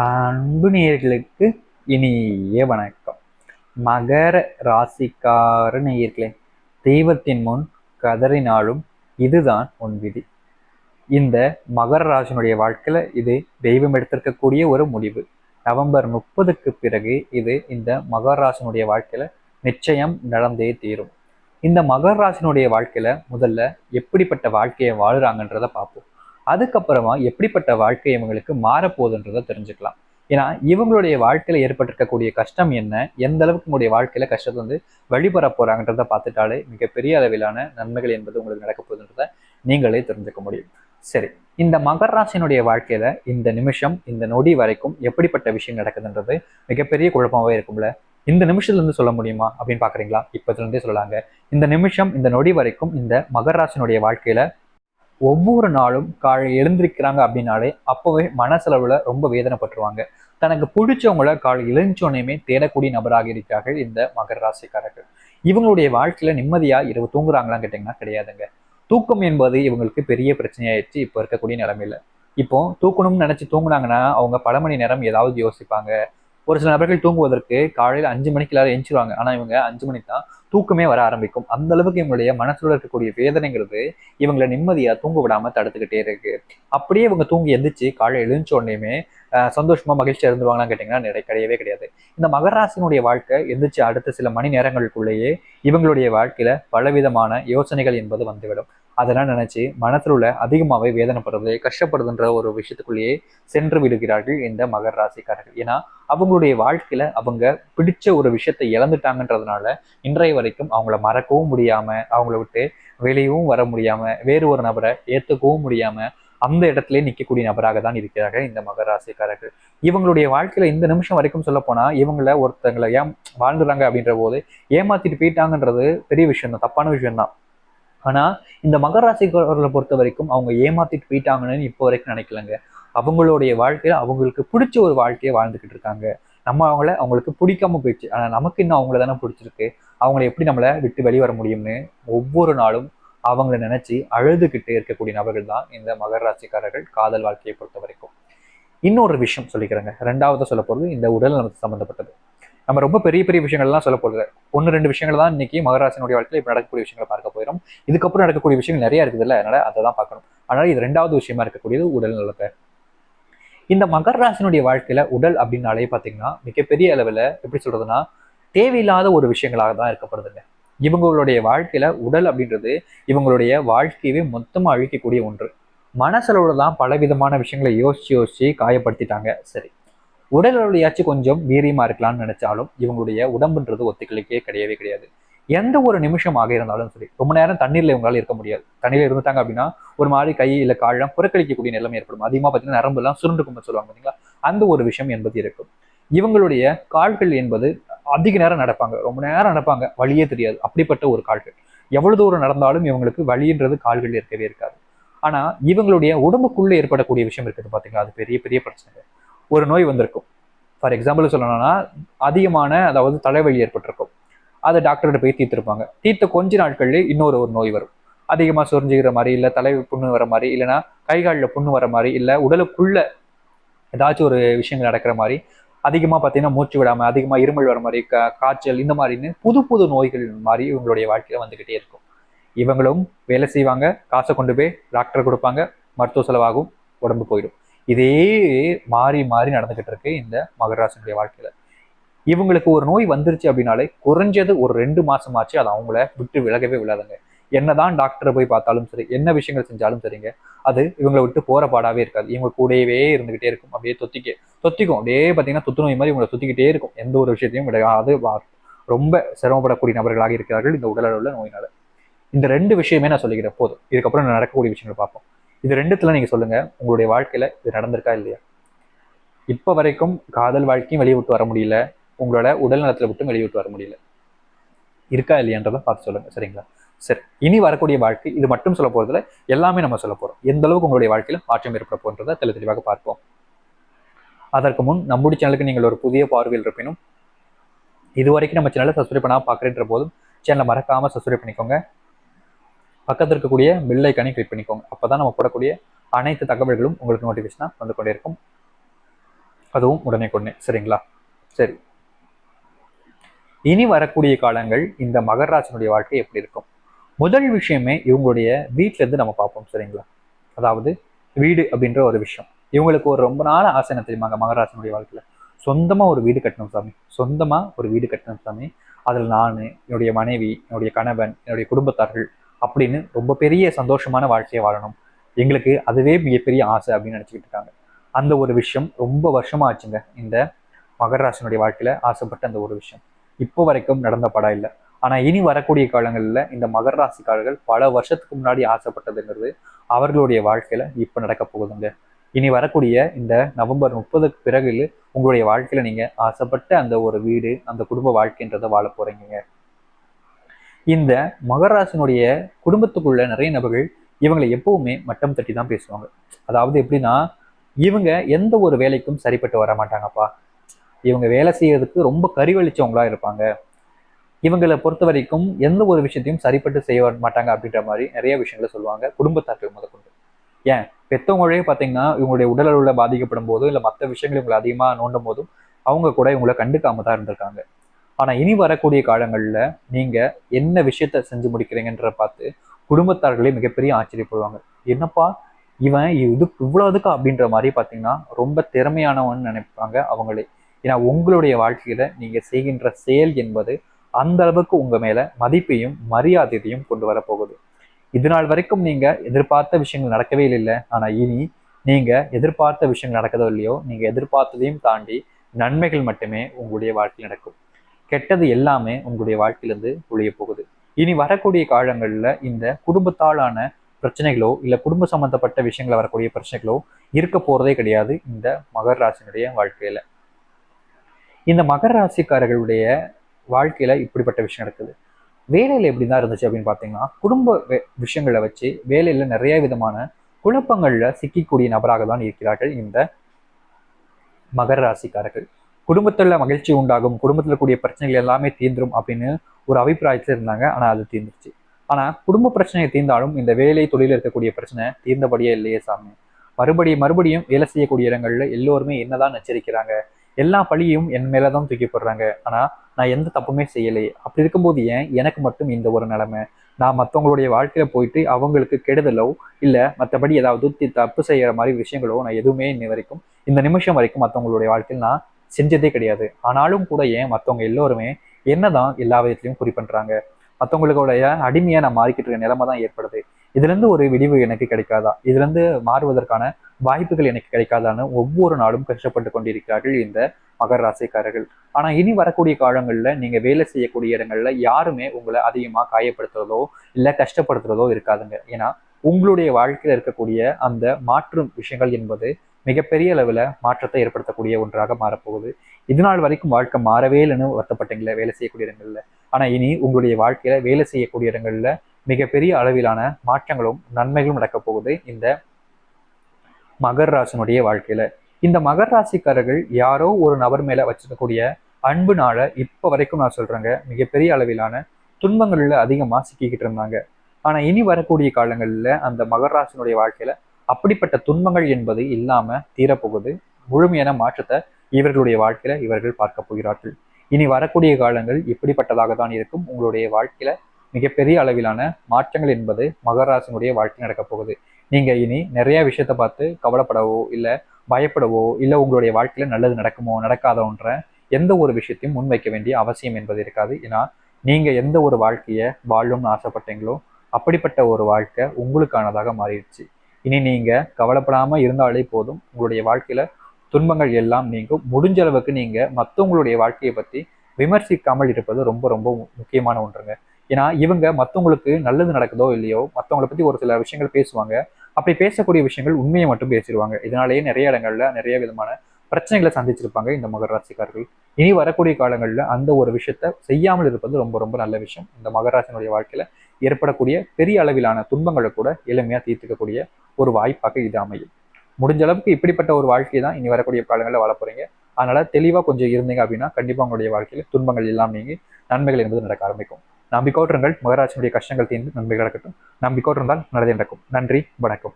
அன்பு நேயர்களுக்கு இனிய வணக்கம். மகர ராசிக்கார நேயர்களே தெய்வத்தின் முன் கதறினாலும் இதுதான் உன் விதி. இந்த மகர ராசினுடைய வாழ்க்கையில இது தெய்வம் எடுத்திருக்கக்கூடிய ஒரு முடிவு. நவம்பர் முப்பதுக்கு பிறகு இது இந்த மகர ராசினுடைய வாழ்க்கையில நிச்சயம் நடந்தே தீரும். இந்த மகர ராசினுடைய வாழ்க்கையில முதல்ல எப்படிப்பட்ட வாழ்க்கையை வாழ்கிறாங்கன்றதை பார்ப்போம். அதுக்கப்புறமா எப்படிப்பட்ட வாழ்க்கை இவங்களுக்கு மாறப்போகுதுன்றதை தெரிஞ்சுக்கலாம். ஏன்னா இவங்களுடைய வாழ்க்கையில் ஏற்பட்டிருக்கக்கூடிய கஷ்டம் என்ன எந்த அளவுக்கு உங்களுடைய வாழ்க்கையில கஷ்டத்தை வந்து வழிபெற போறாங்கன்றதை பார்த்துட்டாலே மிகப்பெரிய அளவிலான நன்மைகள் என்பது உங்களுக்கு நடக்க போகுதுன்றதை நீங்களே தெரிஞ்சுக்க முடியும். சரி இந்த மகர ராசினுடைய வாழ்க்கையில இந்த நிமிஷம் இந்த நொடி வரைக்கும் எப்படிப்பட்ட விஷயம் நடக்குதுன்றது மிகப்பெரிய குழப்பமாவே இருக்கும்ல. இந்த நிமிஷத்துல இருந்து சொல்ல முடியுமா அப்படின்னு பாக்குறீங்களா இப்பத்துல இருந்தே சொல்லலாங்க. இந்த நிமிஷம் இந்த நொடி வரைக்கும் இந்த மகர ராசினுடைய வாழ்க்கையில ஒவ்வொரு நாளும் காலை எழுந்திருக்கிறாங்க அப்படின்னாலே அப்போவே மனசளவில் ரொம்ப வேதனைப்பட்டுருவாங்க. தனக்கு பிடிச்சவங்கள காலை எழுந்தோடனேயுமே தேடக்கூடிய நபராக இருக்கிறார்கள் இந்த மகர ராசிக்காரர்கள். இவங்களுடைய வாழ்க்கையில் நிம்மதியாக இரவு தூங்குறாங்களான்னு கேட்டிங்கன்னா கிடையாதுங்க. தூக்கம் என்பது இவங்களுக்கு பெரிய பிரச்சனையாயிடுச்சு இப்போ இருக்கக்கூடிய நிலைமையில. இப்போ தூக்கணும்னு நினச்சி தூங்குனாங்கன்னா அவங்க பல மணி நேரம் ஏதாவது யோசிப்பாங்க. ஒரு சில நபர்கள் தூங்குவதற்கு காலையில் அஞ்சு மணிக்கு எல்லாரும் எஞ்சிருவாங்க ஆனால் இவங்க அஞ்சு மணிக்கு தான் தூக்கமே வர ஆரம்பிக்கும். அந்த அளவுக்கு இவங்களுடைய மனசுல இருக்கக்கூடிய வேதனைங்கிறது இவங்களை நிம்மதியாக தூங்க விடாமல் தடுத்துக்கிட்டே இருக்கு. அப்படியே இவங்க தூங்கி எந்திரிச்சு காலை எழுந்த உடனேயுமே சந்தோஷமா மகிழ்ச்சியா இருந்துருவாங்களான்னு கேட்டீங்கன்னா நிறைய கிடையவே கிடையாது. இந்த மகராசினுடைய வாழ்க்கை எந்திரிச்சு அடுத்த சில மணி நேரங்களுக்குள்ளேயே இவங்களுடைய வாழ்க்கையில பலவிதமான யோசனைகள் என்பது வந்துவிடும். அதெல்லாம் நினைச்சு மனசுல உள்ள அதிகமாகவே வேதனைப்படுறது கஷ்டப்படுதுன்ற ஒரு விஷயத்துக்குள்ளேயே சென்று விடுகிறார்கள் இந்த மகர ராசிக்காரர்கள். ஏன்னா அவங்களுடைய வாழ்க்கையில அவங்க பிடிச்ச ஒரு விஷயத்தை இழந்துட்டாங்கன்றதுனால இன்றைய வரைக்கும் அவங்கள மறக்கவும் முடியாம அவங்கள விட்டு வெளியவும் வர முடியாம வேறு ஒரு நபரை ஏத்துக்கவும் முடியாம அந்த இடத்துல நிற்கக்கூடிய நபராக தான் இருக்கிறார்கள் இந்த மகர ராசிக்காரர்கள். இவங்களுடைய வாழ்க்கையில இந்த நிமிஷம் வரைக்கும் சொல்ல போனா இவங்கள ஒருத்தங்களை ஏன் வாழ்ந்துறாங்க அப்படின்ற போது ஏமாத்திட்டு போயிட்டாங்கன்றது பெரிய விஷயம் தான் தப்பான விஷயம் தான் ஆனா இந்த மகர ராசிக்காரர்களை பொறுத்த வரைக்கும் அவங்க ஏமாத்திட்டு போயிட்டாங்கன்னு இப்போ வரைக்கும் நினைக்கலங்க. அவங்களுடைய வாழ்க்கையில அவங்களுக்கு பிடிச்ச ஒரு வாழ்க்கையை வாழ்ந்துகிட்டு இருக்காங்க. நம்ம அவங்கள அவங்களுக்கு பிடிக்காம போயிடுச்சு. ஆனா நமக்கு இன்னும் அவங்கள தானே பிடிச்சிருக்கு. அவங்கள எப்படி நம்மளை விட்டு வெளிவர முடியும்னு ஒவ்வொரு நாளும் அவங்கள நினைச்சு அழுதுகிட்டு இருக்கக்கூடிய நபர்கள் தான் இந்த மகர ராசிக்காரர்கள் காதல் வாழ்க்கையை பொறுத்த வரைக்கும். இன்னொரு விஷயம் சொல்லிக்கிறேங்க. ரெண்டாவது சொல்ல போறது இந்த உடல் நலத்து சம்பந்தப்பட்டது. நம்ம ரொம்ப பெரிய பெரிய விஷயங்கள்லாம் சொல்ல போகிறது ஒன்று ரெண்டு விஷயங்கள் தான் இன்னைக்கு மகராசினுடைய வாழ்க்கையில் இப்போ நடக்கக்கூடிய விஷயங்களை பார்க்க போயிடும் இதுக்கப்புறம் நடக்கக்கூடிய விஷயங்கள் நிறைய இருக்குதுல்ல அதனால் அதை தான் பார்க்கணும். அதனால இது ரெண்டாவது விஷயமா இருக்கக்கூடியது உடல் நலத்தை. இந்த மகர ராசினுடைய வாழ்க்கையில உடல் அப்படின்னாலே பார்த்தீங்கன்னா மிகப்பெரிய அளவில் எப்படி சொல்றதுன்னா தேவையில்லாத ஒரு விஷயங்களாக தான் இருக்கப்படுதுங்க இவங்களுடைய வாழ்க்கையில உடல் அப்படின்றது இவங்களுடைய வாழ்க்கையவே மொத்தமாக அழிக்கக்கூடிய ஒன்று. மனசளவுல தான் பலவிதமான விஷயங்களை யோசிச்சு யோசிச்சு காயப்படுத்திட்டாங்க. சரி. உடல் அளவுலையாச்சும் கொஞ்சம் வீரியமா இருக்கலாம்னு நினைச்சாலும் இவங்களுடைய உடம்புன்றது ஒத்துக்கலைக்கே கிடையவே கிடையாது. எந்த ஒரு நிமிஷமாக இருந்தாலும் சரி ரொம்ப நேரம் தண்ணீர்ல இவங்களால இருக்க முடியாது. தண்ணீரில் இருந்துட்டாங்க அப்படின்னா ஒரு மாதிரி கை இல்லை காலம் புறக்கழிக்கக்கூடிய நிலைமை ஏற்படும். அதிகமாக பார்த்தீங்கன்னா நரம்பு எல்லாம் சுருண்டுக்கும் சொல்லுவாங்க பார்த்தீங்களா அந்த ஒரு விஷயம் என்பது இருக்கும். இவங்களுடைய கால்கள் என்பது அதிக நேரம் நடப்பாங்க. ரொம்ப நேரம் நடப்பாங்க. வழியே தெரியாது. அப்படிப்பட்ட ஒரு கால்கள். எவ்வளவு தூரம் நடந்தாலும் இவங்களுக்கு வழின்றது கால்கள் இருக்கவே இருக்காது. ஆனா இவங்களுடைய உடம்புக்குள்ள ஏற்படக்கூடிய விஷயம் இருக்குது பாத்தீங்களா? அது பெரிய பெரிய பிரச்சனை ஒரு நோய் வந்திருக்கும். ஃபார் எக்ஸாம்பிள் சொல்லணும்னா அதிகமான அதாவது தலைவலி ஏற்பட்டிருக்கும். அதை டாக்டர்கிட்ட போய் தீர்த்துருப்பாங்க. தீர்த்த கொஞ்ச நாட்கள்லேயே இன்னொரு ஒரு நோய் வரும். அதிகமாக சொரிஞ்சுக்கிற மாதிரி இல்லை தலை புண்ணு வர மாதிரி இல்லைன்னா கைகாலில் புண்ணு வர மாதிரி இல்லை உடலுக்குள்ள ஏதாச்சும் ஒரு விஷயங்கள் நடக்கிற மாதிரி அதிகமாக பார்த்தீங்கன்னா மூச்சு விடாமல் அதிகமாக இருமல் வர மாதிரி கா காய்ச்சல் இந்த மாதிரின்னு புது புது நோய்கள் மாதிரி இவங்களுடைய வாழ்க்கையில் வந்துக்கிட்டே இருக்கும். இவங்களும் வேலை செய்வாங்க. காசை கொண்டு போய் டாக்டர் கொடுப்பாங்க. மருத்துவ செலவாகும். உடம்பு போயிடும். இதே மாறி மாறி நடந்துகிட்டு இருக்கு இந்த மகராசனுடைய வாழ்க்கையில. இவங்களுக்கு ஒரு நோய் வந்துருச்சு அப்படின்னாலே குறைஞ்சது ஒரு ரெண்டு மாசமாச்சு அது அவங்கள விட்டு விலகவே விழாதுங்க என்னதான் டாக்டரை போய் பார்த்தாலும் சரி என்ன விஷயங்கள் செஞ்சாலும் சரிங்க அது இவங்களை விட்டு போற பாடாவே இருக்காது. இவங்க கூடவே இருந்துகிட்டே இருக்கும். அப்படியே தொத்திக்க தொத்திக்கும். அப்படியே பார்த்தீங்கன்னா தொத்து நோய் மாதிரி இவங்களை தொத்திக்கிட்டே இருக்கும். எந்த ஒரு விஷயத்தையும் விடாது ரொம்ப சிரமப்படக்கூடிய நபர்களாக இருக்கிறார்கள் இந்த உடல் அளவுல நோயினால. இந்த ரெண்டு விஷயமே நான் சொல்லிக்கிறேன். போதும். இதுக்கப்புறம் நடக்கக்கூடிய விஷயங்களை பார்ப்போம். இது ரெண்டுத்துல நீங்க சொல்லுங்க உங்களுடைய வாழ்க்கையில இது நடந்திருக்கா இல்லையா? இப்ப வரைக்கும் காதல் வாழ்க்கையும் வெளியே விட்டு வர முடியல உங்களோட உடல் நலத்துல மட்டும் வெளியே விட்டு வர முடியல. இருக்கா இல்லையான்றதை பார்த்து சொல்லுங்க சரிங்களா? சரி இனி வரக்கூடிய வாழ்க்கை இது மட்டும் சொல்ல போறதுல எல்லாமே நம்ம சொல்ல போறோம். எந்த அளவுக்கு உங்களுடைய வாழ்க்கையில மாற்றம் ஏற்பட போன்றதை தெளி தெளிவாக பார்ப்போம். அதற்கு முன் நம்முடைய சேனலுக்கு நீங்கள் ஒரு புதிய பார்வையில் இருப்பினும் இது வரைக்கும் நம்ம சேனலை சப்ஸ்கிரைப் பண்ணாமல் பார்க்குறேன்ற போதும் சேனலை மறக்காமல் சப்ஸ்கிரைப் பண்ணிக்கோங்க. பக்கத்தில் இருக்கக்கூடிய பெல் ஐக்கானை கிளிக் பண்ணிக்கோங்க. அப்போ தான் நம்ம போடக்கூடிய அனைத்து தகவல்களும் உங்களுக்கு நோட்டிஃபிகேஷனாக வந்து கொண்டே இருக்கும் அதுவும் உடனே கொண்டே சரிங்களா? சரி. இனி வரக்கூடிய காலங்கள் இந்த மகராஜனுடைய வாழ்க்கை எப்படி இருக்கும்? முதல் விஷயமே இவங்களுடைய வீட்டிலேருந்து நம்ம பார்ப்போம். சரிங்களா? அதாவது வீடு அப்படின்ற ஒரு விஷயம். இவங்களுக்கு ஒரு ரொம்ப நாள் ஆசை என்ன தெரியுமாங்க மகராஜனுடைய வாழ்க்கையில்? சொந்தமாக ஒரு வீடு கட்டணும் சாமி. சொந்தமாக ஒரு வீடு கட்டணும் சாமி. அதில் நான் என்னுடைய மனைவி என்னுடைய கணவன் என்னுடைய குடும்பத்தார்கள் அப்படின்னு ரொம்ப பெரிய சந்தோஷமான வாழ்க்கையை வாழணும். எங்களுக்கு அதுவே மிகப்பெரிய ஆசை அப்படின்னு நினச்சிக்கிட்டு இருக்காங்க. அந்த ஒரு விஷயம் ரொம்ப வருஷமா ஆச்சுங்க. இந்த மகராசனுடைய வாழ்க்கையில் ஆசைப்பட்ட அந்த ஒரு விஷயம். இப்போ வரைக்கும் நடந்த படம் இல்லை. ஆனால் இனி வரக்கூடிய காலங்களில் இந்த மகர ராசிக்காரர்கள் பல வருஷத்துக்கு முன்னாடி ஆசைப்பட்டதுங்கிறது அவர்களுடைய வாழ்க்கையில் இப்போ நடக்க போகுதுங்க. இனி வரக்கூடிய இந்த நவம்பர் முப்பதுக்கு பிறகு உங்களுடைய வாழ்க்கையில் நீங்கள் ஆசைப்பட்ட அந்த ஒரு வீடு அந்த குடும்ப வாழ்க்கைன்றதை வாழ போகிறீங்க இந்த மகராசனுடைய குடும்பத்துக்குள்ள நிறைய நபர்கள் இவங்களை எப்பவுமே மட்டம் தட்டி தான் பேசுவாங்க. அதாவது எப்படின்னா இவங்க எந்த ஒரு வேலைக்கும் சரிப்பட்டு வர மாட்டாங்கப்பா. இவங்க வேலை செய்யறதுக்கு ரொம்ப கறிவழிச்சவங்களா இருப்பாங்க. இவங்களை பொறுத்த வரைக்கும் எந்த ஒரு விஷயத்தையும் சரிப்பட்டு செய்ய மாட்டாங்க அப்படின்ற மாதிரி நிறைய விஷயங்களை சொல்லுவாங்க குடும்பத்தார்கள் முதற்கொண்டு. ஏன்? பெத்தவங்களே பார்த்தீங்கன்னா இவங்களுடைய உடல் அளவில் பாதிக்கப்படும் போதும் இல்லை மற்ற விஷயங்கள் இவங்களை அதிகமாக நோண்டும் போதும் அவங்க கூட இவங்களை கண்டுக்காம தான் இருந்திருக்காங்க. ஆனால் இனி வரக்கூடிய காலங்களில் நீங்கள் என்ன விஷயத்த செஞ்சு முடிக்கிறீங்கன்ற பார்த்து குடும்பத்தார்களே மிகப்பெரிய ஆச்சரியப்படுவாங்க. என்னப்பா இவன் இது இவ்வளோ இதுக்கா அப்படின்ற மாதிரி பார்த்தீங்கன்னா ரொம்ப திறமையானவன் நினைப்பாங்க அவங்களே. ஏன்னா உங்களுடைய வாழ்க்கையில நீங்கள் செய்கின்ற செயல் என்பது அந்த அளவுக்கு உங்க மேல மதிப்பையும் மரியாதையையும் கொண்டு வரப்போகுது. இது நாள் வரைக்கும் நீங்க எதிர்பார்த்த விஷயங்கள் நடக்கவே இல்லை. ஆனா இனி நீங்க எதிர்பார்த்த விஷயங்கள் நடக்கதோ இல்லையோ நீங்க எதிர்பார்த்ததையும் தாண்டி நன்மைகள் மட்டுமே உங்களுடைய வாழ்க்கையில் நடக்கும். கெட்டது எல்லாமே உங்களுடைய வாழ்க்கையிலிருந்து ஒழிய போகுது. இனி வரக்கூடிய காலங்களில் இந்த குடும்பத்தாலான பிரச்சனைகளோ இல்லை குடும்ப சம்பந்தப்பட்ட விஷயங்கள வரக்கூடிய பிரச்சனைகளோ இருக்க போறதே கிடையாது இந்த மகர் ராசினுடைய வாழ்க்கையில. இந்த மகர ராசிக்காரர்களுடைய வாழ்க்கையில இப்படிப்பட்ட விஷயம் நடக்குது. வேலையில எப்படி தான் இருந்துச்சு அப்படின்னு பார்த்தீங்கன்னா குடும்ப விஷயங்களை வச்சு வேலையில நிறைய விதமான குழப்பங்கள்ல சிக்கக்கூடிய நபராக தான் இருக்கிறார்கள் இந்த மகர ராசிக்காரர்கள். குடும்பத்தில் மகிழ்ச்சி உண்டாகும் குடும்பத்தில் கூடிய பிரச்சனைகள் எல்லாமே தீர்ந்துரும் அப்படின்னு ஒரு அபிப்பிராயத்தில் இருந்தாங்க. ஆனால் அது தீர்ந்துருச்சு. ஆனால் குடும்ப பிரச்சனையை தீர்ந்தாலும் இந்த வேலை தொழிலில் இருக்கக்கூடிய பிரச்சனை தீர்ந்தபடியே இல்லையே சாமி. மறுபடியும் மறுபடியும் வேலை செய்யக்கூடிய இடங்கள்ல எல்லோருமே என்னதான் நச்சரிக்கிறாங்க எல்லா பழியும் என் மேலதான் தூக்கி போடுறாங்க. ஆனால் நான் எந்த தப்புமே செய்யலை. அப்படி இருக்கும்போது ஏன் எனக்கு மட்டும் இந்த ஒரு நிலைமை? நான் மற்றவங்களுடைய வாழ்க்கையில் போயிட்டு அவங்களுக்கு கெடுதலோ இல்லை மற்றபடி ஏதாவது தப்பு செய்கிற மாதிரி விஷயங்களோ நான் எதுவுமே இன்ன வரைக்கும் இந்த நிமிஷம் வரைக்கும் மற்றவங்களுடைய வாழ்க்கையில் நான் செஞ்சதே கிடையாது. ஆனாலும் கூட ஏன் மற்றவங்க எல்லோருமே என்னதான் எல்லா விதத்திலையும் குறி பண்றாங்க? மற்றவங்களுடைய அடிமையாக நான் மாறிக்கிட்டு இருக்க நிலைமை தான் ஏற்படுது. இதுலேருந்து ஒரு விடிவு எனக்கு கிடைக்காதா? இதுலேருந்து மாறுவதற்கான வாய்ப்புகள் எனக்கு கிடைக்காதான்னு ஒவ்வொரு நாளும் கஷ்டப்பட்டு கொண்டிருக்கிறார்கள் இந்த மகர ராசிக்காரர்கள். ஆனால் இனி வரக்கூடிய காலங்களில் நீங்கள் வேலை செய்யக்கூடிய இடங்களில் யாருமே உங்களை அதிகமாக காயப்படுத்துறதோ இல்லை கஷ்டப்படுத்துறதோ இருக்காதுங்க. ஏன்னா உங்களுடைய வாழ்க்கையில் இருக்கக்கூடிய அந்த மாற்றும் விஷயங்கள் என்பது மிகப்பெரிய அளவுல மாற்றத்தை ஏற்படுத்தக்கூடிய ஒன்றாக மாறப்போகுது. இது நாள் வரைக்கும் வாழ்க்கை மாறவே இல்லைன்னு வருத்தப்பட்டீங்களே? வேலை செய்யக்கூடிய இடங்கள்ல. ஆனா இனி உங்களுடைய வாழ்க்கையில வேலை செய்யக்கூடிய இடங்கள்ல மிகப்பெரிய அளவிலான மாற்றங்களும் நன்மைகளும் நடக்கப் போகுது இந்த மகர் ராசினுடைய வாழ்க்கையில. இந்த மகர் ராசிக்காரர்கள் யாரோ ஒரு நபர் மேல வச்சிருக்கக்கூடிய அன்புனால இப்ப வரைக்கும் நான் சொல்றேங்க மிகப்பெரிய அளவிலான துன்பங்கள்ல அதிகமாக சிக்கிக்கிட்டு இருந்தாங்க. ஆனா இனி வரக்கூடிய காலங்கள்ல அந்த மகர் ராசினுடைய வாழ்க்கையில அப்படிப்பட்ட துன்பங்கள் என்பது இல்லாம தீரப்போகுது. முழுமையான மாற்றத்தை இவர்களுடைய வாழ்க்கையில இவர்கள் பார்க்க போகிறார்கள். இனி வரக்கூடிய காலங்கள் இப்படிப்பட்டதாக தான் இருக்கும். உங்களுடைய வாழ்க்கையில மிகப்பெரிய அளவிலான மாற்றங்கள் என்பது மகராசனுடைய வாழ்க்கை நடக்க போகுது. நீங்க இனி நிறைய விஷயத்த பார்த்து கவலைப்படவோ இல்ல பயப்படவோ இல்ல உங்களுடைய வாழ்க்கையில நல்லது நடக்குமோ நடக்காதோன்ற எந்த ஒரு விஷயத்தையும் முன்வைக்க வேண்டிய அவசியம் என்பது இருக்காது. ஏன்னா நீங்க எந்த ஒரு வாழ்க்கைய வாழும்னு ஆசைப்பட்டீங்களோ அப்படிப்பட்ட ஒரு வாழ்க்கை உங்களுக்கானதாக மாறிடுச்சு. இனி நீங்க கவலைப்படாம இருந்தாலே போதும். உங்களுடைய வாழ்க்கையில துன்பங்கள் எல்லாம் நீங்கும். முடிஞ்ச அளவுக்கு நீங்க மற்றவங்களுடைய வாழ்க்கையை பத்தி விமர்சிக்காமல் இருப்பது ரொம்ப ரொம்ப முக்கியமான ஒன்றுங்க. ஏன்னா இவங்க மற்றவங்களுக்கு நல்லது நடக்குதோ இல்லையோ மற்றவங்களை பத்தி ஒரு சில விஷயங்கள் பேசுவாங்க. அப்படி பேசக்கூடிய விஷயங்கள் உண்மையை மட்டும் பேசிடுவாங்க. இதனாலேயே நிறைய இடங்கள்ல நிறைய விதமான பிரச்சனைகளை சந்திச்சிருப்பாங்க இந்த மகர ராசிக்காரர்கள். இனி வரக்கூடிய காலங்களில் அந்த ஒரு விஷயத்த செய்யாமல் இருப்பது ரொம்ப ரொம்ப நல்ல விஷயம். இந்த மகராசினுடைய வாழ்க்கையில ஏற்படக்கூடிய பெரிய அளவிலான துன்பங்களை கூட எளிமையாக தீர்த்துக்கக்கூடிய ஒரு வாய்ப்பாக இது அமையும். முடிஞ்ச அளவுக்கு இப்படிப்பட்ட ஒரு வாழ்க்கை தான் இனி வரக்கூடிய காலங்களில் வாழ போறீங்க. அதனால தெளிவாக கொஞ்சம் இருந்தீங்க அப்படின்னா கண்டிப்பாக உங்களுடைய வாழ்க்கையில் துன்பங்கள் எல்லாம் நீங்கி நன்மைகள் என்பது நடக்க ஆரம்பிக்கும். நம்பிக்கோட்டுருங்கள் மகராஜனுடைய கஷ்டங்கள் தீர்ந்து நன்மைகள் நடக்கட்டும். நம்பிக்கோட்டிருந்தால் நல்லது நடக்கும். நன்றி வணக்கம்.